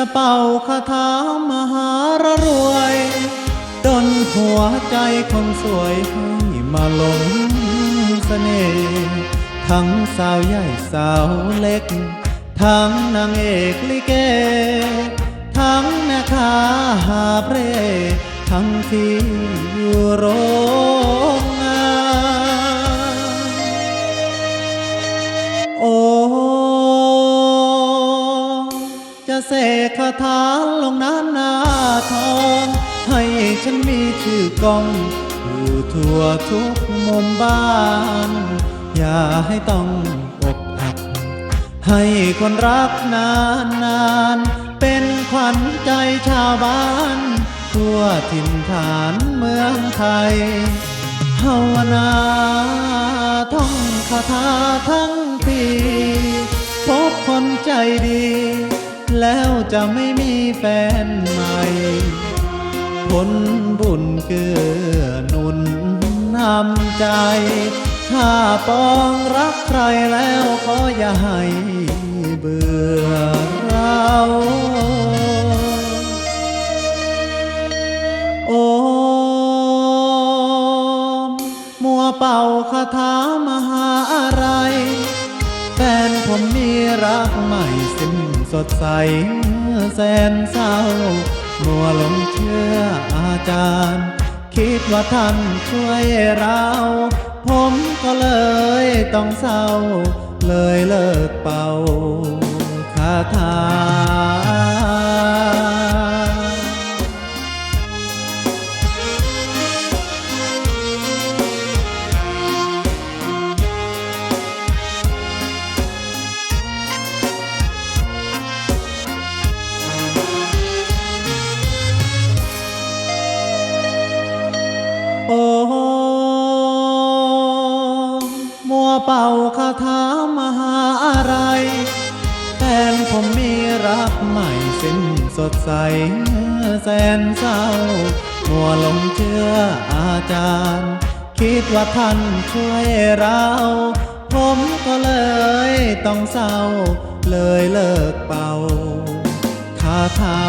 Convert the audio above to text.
จะเป่าคาถามหารรวย ดนหัวใจคนสวยให้มาหลงเสน่ห์ทั้งสาวใหญ่สาวเล็ก ทั้งนางเอกลิเก ทั้งแม่ค้าหาเร่ทั้งที่อยู่โรง เสกคาถาลงน้ำนาทองให้ฉันมีชื่อกองอยู่ทั่วทุกมุมบ้าน อย่าให้ต้องอกหัก ให้คนรักนานนานเป็นขวัญใจชาวบ้าน ทั่วถิ่นฐานเมืองไทยภาวนาท่องคาถาทั้งปี พบคนใจดี แล้วจะไม่มีแฟนใหม่ ผลบุญเกื้อหนุนนำใจ ถ้าปองรักใครแล้วขออย่าให้เบื่อเราโอมมัวเป่าคาถามหาอะไร แฟนผมมีรักใหม่ สดใสแสนเศร้า มัวหลงเชื่ออาจารย์ คิดว่าท่านช่วยเรา ผมก็เลยต้องเศร้า เลยเลิกเป่าคาถา เป่าคาถามหาอะไร แฟนผมมีรักใหม่สิ้นสดใสแสนเศร้า มัวหลงเชื่ออาจารย์ คิดว่าท่านช่วยเรา ผมก็เลยต้องเศร้า เลยเลิกเป่าคาถา